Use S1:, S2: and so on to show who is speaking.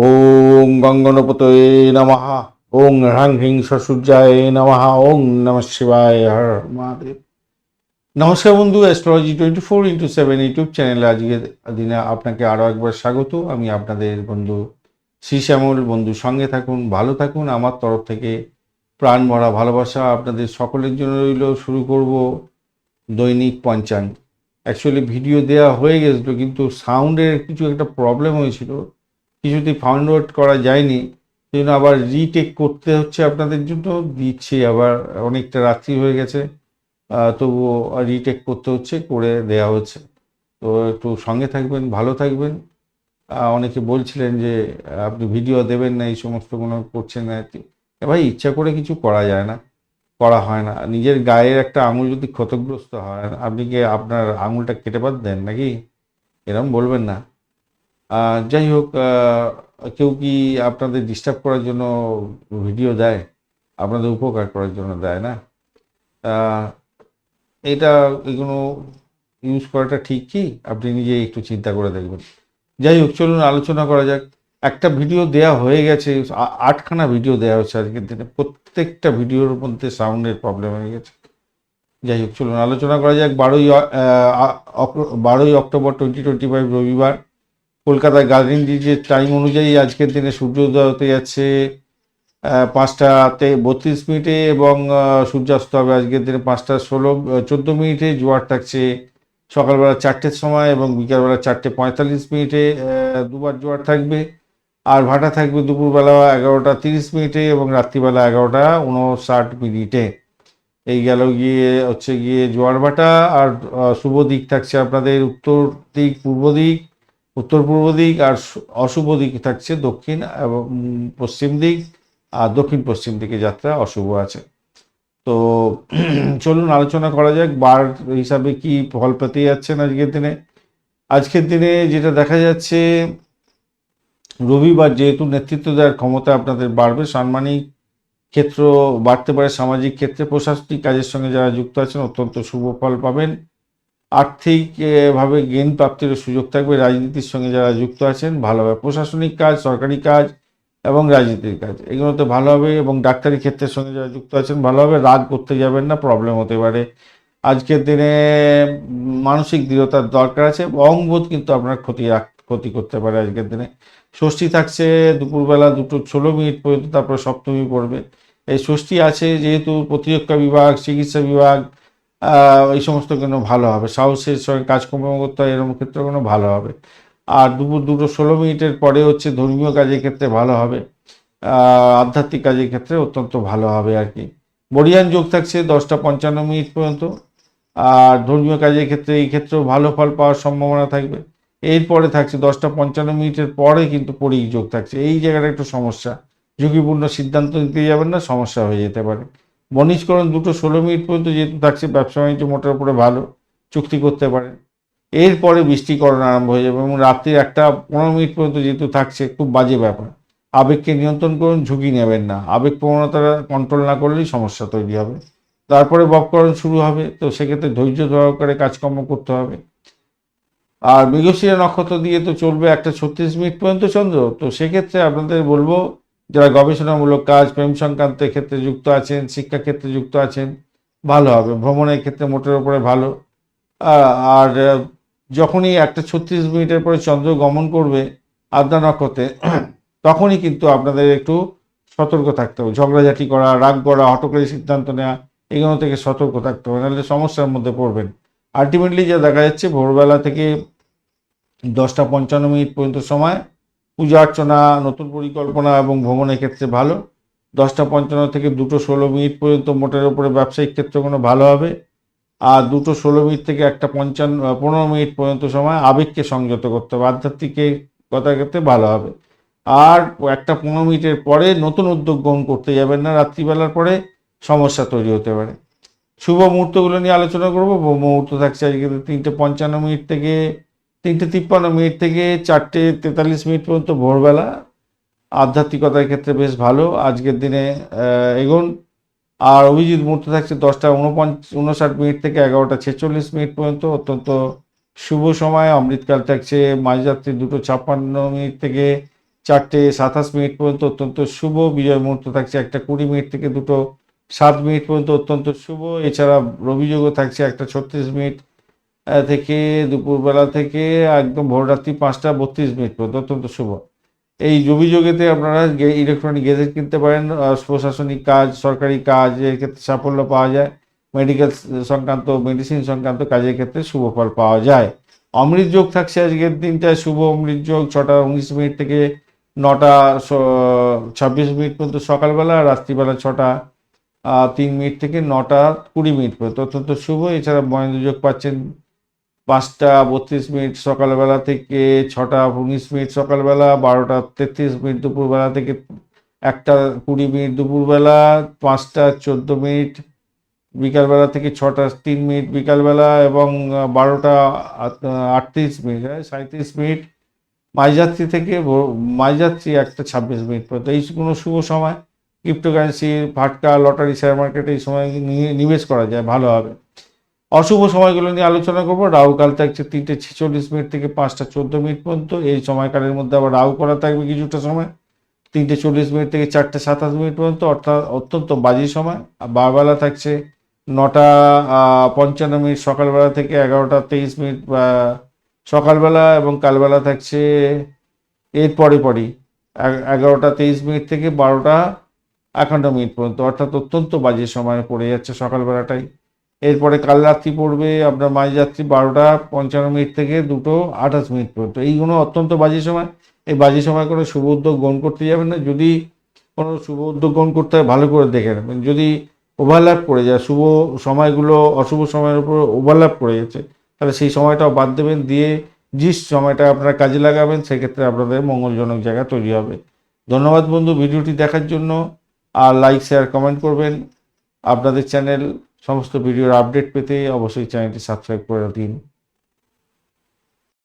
S1: ওং গঙ্গনপতয়ে নমঃ। ওং হ্রাং হ্রিং সূর্যায় নমঃ। ওং নম শিবায় হর মহাদেব। নমস্কার বন্ধু astrology twenty four into seven YouTube চ্যানেলে আজকে দিনে আপনাকে আরও একবার স্বাগত। আমি আপনাদের বন্ধু শ্রী শ্যামল বন্ধু, সঙ্গে থাকুন, ভালো থাকুন। আমার তরফ থেকে প্রাণ ভরা ভালোবাসা আপনাদের সকলের জন্য রইল। শুরু করব দৈনিক পঞ্চাঙ্গ। অ্যাকচুয়ালি ভিডিও দেওয়া হয়ে গেছিল, কিন্তু সাউন্ডের কিছু একটা প্রবলেম হয়েছিল। কিছুতেই ফাউন্ড আউট করা যায়নি, সেই জন্য আবার রিটেক করতে হচ্ছে আপনাদের জন্য, দিচ্ছি আবার অনেকটা রাত্রি হয়ে গেছে তবুও রিটেক করতে হচ্ছে, করে দেওয়া হচ্ছে। তো একটু সঙ্গে থাকবেন, ভালো থাকবেন। অনেকে বলছিলেন যে, আপনি ভিডিও দেবেন না, এই সমস্ত কোনো করছেন না ভাই, ইচ্ছা করে কিছু করা যায় না, করা হয় না। নিজের গায়ের একটা আঙুল যদি ক্ষতগ্রস্ত হয়, আপনি কি আপনার আঙুলটা কেটে বাদ দেন নাকি? এরকম বলবেন না। যাই হোক কেউ কি আপনাদের ডিস্টার্ব করার জন্য ভিডিও দেয়? আপনাদের উপকার করার জন্য দেয় না? এটা এগুলো ইউজ করাটা ঠিক কি? আপনি নিজে একটু চিন্তা করে দেখবেন। যাই হোক, চলুন আলোচনা করা যাক। একটা ভিডিও দেয়া হয়ে গেছে আটখানা ভিডিও দেওয়া হচ্ছে আজকের দিনে। প্রত্যেকটা ভিডিওর মধ্যে সাউন্ডের প্রবলেম হয়ে গেছে। যাই হোক, চলুন আলোচনা করা যাক। বারোই বারোই অক্টোবর টোয়েন্টি টোয়েন্টি ফাইভ রবিবার। কলকাতায় গার্ডেন ডিজের টাইম অনুযায়ী আজকের দিনে সূর্যোদয় হতে যাচ্ছে পাঁচটাতে বত্রিশ মিনিটে এবং সূর্যাস্ত হবে আজকের দিনে পাঁচটা ষোলো চোদ্দ মিনিটে, জোয়ার থাকছে সকালবেলা চারটের সময় এবং বিকালবেলা চারটে পঁয়তাল্লিশ মিনিটে দুবার জোয়ার থাকবে। আর ভাটা থাকবে দুপুরবেলা এগারোটা তিরিশ মিনিটে এবং রাত্রিবেলা এগারোটা উনষাট মিনিটে। এই গেল গিয়ে, হচ্ছে গিয়ে জোয়ার ভাটা আর শুভ দিক থাকছে আপনাদের উত্তর দিক, পূর্ব দিক। উত্তর পূর্ব দিক আর অশুভ দিক থাকছে দক্ষিণ এবং পশ্চিম দিক আর দক্ষিণ পশ্চিম দিকে যাত্রা অশুভ আছে। তো চলুন আলোচনা করা যাক, বার হিসাবে কি ফল পেতে যাচ্ছেন আজকের দিনে। আজকের দিনে যেটা দেখা যাচ্ছে, রবিবার যেহেতু নেতৃত্ব দেওয়ার ক্ষমতা আপনাদের বাড়বে সাম্মানিক ক্ষেত্র বাড়তে পারে, সামাজিক ক্ষেত্রে প্রশাসনিক কাজের সঙ্গে যারা যুক্ত আছেন অত্যন্ত শুভ ফল পাবেন। আর্থিক এ, ভাবে জ্ঞান প্রাপ্তির সুযোগ থাকবে। রাজনীতির সঙ্গে যারা যুক্ত আছেন ভালোভাবে প্রশাসনিক কাজ সরকারি কাজ এবং রাজনীতির কাজ এগুলোতে ভালো হবে এবং ডাক্তারি ক্ষেত্রের সঙ্গে যারা যুক্ত আছেন ভালোভাবে রাগ করতে যাবেন না প্রবলেম হতে পারে। আজকের দিনে মানসিক দৃঢ়তার দরকার আছে অঙ্গবোধ কিন্তু আপনার ক্ষতি ক্ষতি করতে পারে আজকের দিনে। ষষ্ঠী থাকছে দুপুরবেলা দুটো ষোলো মিনিট পর্যন্ত তারপরে সপ্তমী পড়বে। এই ষষ্ঠী আছে যেহেতু প্রতিরক্ষা বিভাগ চিকিৎসা বিভাগ এই সমস্ত জন্য ভালো হবে। সাহসের সঙ্গে কাজকর্ম করতে হয়, এরকম ক্ষেত্রে কোনো ভালো হবে। আর দুপুর দুটো ষোলো মিনিটের পরে হচ্ছে ধর্মীয় কাজের ক্ষেত্রে ভালো হবে। আধ্যাত্মিক কাজের ক্ষেত্রে অত্যন্ত ভালো হবে আর কি। বরিয়ান যোগ থাকছে দশটা পঞ্চান্ন মিনিট পর্যন্ত। আর ধর্মীয় কাজের ক্ষেত্রে, এই ক্ষেত্রেও ভালো ফল পাওয়ার সম্ভাবনা থাকবে। এরপরে থাকছে দশটা পঞ্চান্ন মিনিটের পরে কিন্তু পরিক যোগ থাকছে। এই জায়গাটা একটু সমস্যা। ঝুঁকিপূর্ণ সিদ্ধান্ত নিতে যাবেন না, সমস্যা হয়ে যেতে পারে। বণিজকরণ দুটো ষোলো মিনিট পর্যন্ত যেহেতু থাকছে, ব্যবসা বাণিজ্য মোটের উপরে ভালো, চুক্তি করতে পারেন। এরপরে বৃষ্টিকরণ আরম্ভ হয়ে যাবে এবং রাত্রি একটা পনেরো মিনিট পর্যন্ত যেহেতু থাকছে, খুব বাজে ব্যাপার। আবেগকে নিয়ন্ত্রণ করুন, ঝুঁকি নেবেন না। আবেগ প্রবণতাটা কন্ট্রোল না করলেই সমস্যা তৈরি হবে। তারপরে বপকরণ শুরু হবে, তো সেক্ষেত্রে ধৈর্য সহকারে কাজকর্ম করতে হবে। আর মৃগশিরা নক্ষত্র দিয়ে তো চলবে একটা ছত্রিশ মিনিট পর্যন্ত চন্দ্র, তো সেক্ষেত্রে আপনাদের বলব যারা গবেষণামূলক কাজ, প্রেম সংক্রান্তের ক্ষেত্রে যুক্ত আছেন, শিক্ষা ক্ষেত্রে যুক্ত আছেন, ভালো হবে। ভ্রমণের ক্ষেত্রে মোটের উপরে ভালো। আর যখনই একটা ছত্রিশ মিনিটের পরে চন্দ্র গমন করবে আদ্রা নক্ষত্রে, তখনই কিন্তু আপনাদের একটু সতর্ক থাকতে হবে। ঝগড়াঝাটি করা, রাগ করা, হটকারী সিদ্ধান্ত নেওয়া, এগুলো থেকে সতর্ক থাকতে হবে, নাহলে সমস্যার মধ্যে পড়বেন। আলটিমেটলি যা দেখা যাচ্ছে, ভোরবেলা থেকে দশটা পঞ্চান্ন মিনিট পর্যন্ত সময় পূজা অর্চনা, নতুন পরিকল্পনা এবং ভ্রমণের ক্ষেত্রে ভালো। দশটা পঞ্চান্ন থেকে দুটো ষোলো মিনিট পর্যন্ত মোটের ওপরে ব্যবসায়িক ক্ষেত্রগুলো ভালো হবে। আর দুটো ষোলো মিনিট থেকে একটা পঞ্চান্ন পনেরো মিনিট পর্যন্ত সময় আবেগকে সংযত করতে হবে। আধ্যাত্মিকের কথা ক্ষেত্রে ভালো হবে। আর একটা পনেরো মিনিটের পরে নতুন উদ্যোগ গ্রহণ করতে যাবেন না। রাত্রিবেলার পরে সমস্যা তৈরি হতে পারে। শুভ মুহূর্তগুলো নিয়ে আলোচনা করব। মুহূর্ত থাকছে আজকে তিনটে পঞ্চান্ন মিনিট থেকে তিনটে তিপ্পান্ন মিনিট থেকে চারটে তেতাল্লিশ মিনিট পর্যন্ত ভোরবেলা। আধ্যাত্মিকতার ক্ষেত্রে বেশ ভালো। আজকের দিনে এগোন। আর অভিজিৎ মুহূর্ত থাকছে দশটা উনপঞ্চ উনষাট মিনিট থেকে এগারোটা ছেচল্লিশ মিনিট পর্যন্ত। অত্যন্ত শুভ সময়। অমৃতকাল থাকছে মাঝরাত্রি দুটো ছাপ্পান্ন মিনিট থেকে চারটে সাতাশ মিনিট পর্যন্ত। অত্যন্ত শুভ। বিজয় মুহূর্ত থাকছে একটা কুড়ি মিনিট থেকে দুটো সাত মিনিট পর্যন্ত। অত্যন্ত শুভ। এছাড়া রবিযোগও থাকছে একটা ছত্রিশ মিনিট। থেকে দুপুরবেলা থেকে একদম ভোররাত্রি পাঁচটা বত্রিশ মিনিট পর্যন্ত, অত্যন্ত শুভ। এই রবিযোগেতে আপনারা ইলেকট্রনিক গেজেট কিনতে পারেন প্রশাসনিক কাজ, সরকারি কাজ, এর ক্ষেত্রে সাফল্য পাওয়া যায়। মেডিকেল সংক্রান্ত মেডিসিন সংক্রান্ত কাজের ক্ষেত্রে শুভ ফল পাওয়া যায়। অমৃত যোগ থাকছে আজকের দিনটায়, শুভ অমৃত যোগ, ছটা উনিশ মিনিট থেকে নটা ছাব্বিশ মিনিট পর্যন্ত সকালবেলা, রাত্রিবেলা ছটা তিন মিনিট থেকে নটা কুড়ি মিনিট পর্যন্ত। অত্যন্ত শুভ। এছাড়া মহেন্দ্র যোগ পাচ্ছেন পাঁচটা বত্রিশ মিনিট সকালবেলা থেকে ছটা উনিশ মিনিট সকালবেলা বারোটা তেত্রিশ মিনিট দুপুরবেলা থেকে একটা কুড়ি মিনিট দুপুরবেলা পাঁচটা চোদ্দ মিনিট বিকালবেলা থেকে ছটা তিন মিনিট বিকালবেলা এবং বারোটা আটত্রিশ মিনিট হ্যাঁ, সাঁত্রিশ মিনিট। মাঝযাত্রী থেকে মাঝযাত্রী একটা ছাব্বিশ মিনিট পর্যন্ত। এই কোনো শুভ সময়। ক্রিপ্টোকারেন্সি ফাটকা লটারি শেয়ার মার্কেটে এই সময় নিয়ে নিবেশ করা যায় ভালো হবে। অশুভ সময়গুলো নিয়ে আলোচনা করব। রাহুকাল থাকছে তিনটে ছেচল্লিশ মিনিট থেকে পাঁচটা চোদ্দ মিনিট পর্যন্ত। এই সময়কালের মধ্যে আবার রাহু করা থাকবে কিছুটা সময়। তিনটে চল্লিশ মিনিট থেকে চারটে সাতাশ মিনিট পর্যন্ত, অর্থাৎ অত্যন্ত বাজে সময়। বারবেলা থাকছে নটা পঞ্চান্ন মিনিট সকালবেলা থেকে এগারোটা তেইশ মিনিট, বা সকালবেলা এবং কালবেলা থাকছে এর পরে পরই এগারোটা তেইশ মিনিট থেকে বারোটা একান্ন মিনিট পর্যন্ত। অর্থাৎ অত্যন্ত বাজে সময় পড়ে যাচ্ছে সকালবেলাটাই। এরপরে কাল রাত্রি পড়বে আপনার মাঝরাত্রি বারোটা পঞ্চান্ন মিনিট থেকে দুটো আঠাশ মিনিট পর্যন্ত। এইগুলো অত্যন্ত বাজে সময়। এই বাজে সময় করে শুভ উদ্যোগ গ্রহণ করতে যাবেন না। যদি কোনো শুভ উদ্যোগ গ্রহণ করতে হয়, ভালো করে দেখে নেবেন। যদি ওভারল্যাপ করে যায়, শুভ সময়গুলো অশুভ সময়ের উপর ওভারল্যাপ করে যাচ্ছে তাহলে সেই সময়টাও বাদ দেবেন। দিয়ে যে সময়টা আপনারা কাজে লাগাবেন, সেক্ষেত্রে আপনাদের মঙ্গলজনক জায়গা তৈরি হবে। ধন্যবাদ বন্ধু ভিডিওটি দেখার জন্য। আর লাইক শেয়ার কমেন্ট করবেন। আপনাদের চ্যানেল সমস্ত ভিডিওর আপডেট পেতে অবশ্যই চ্যানেলটি সাবস্ক্রাইব করে দিন।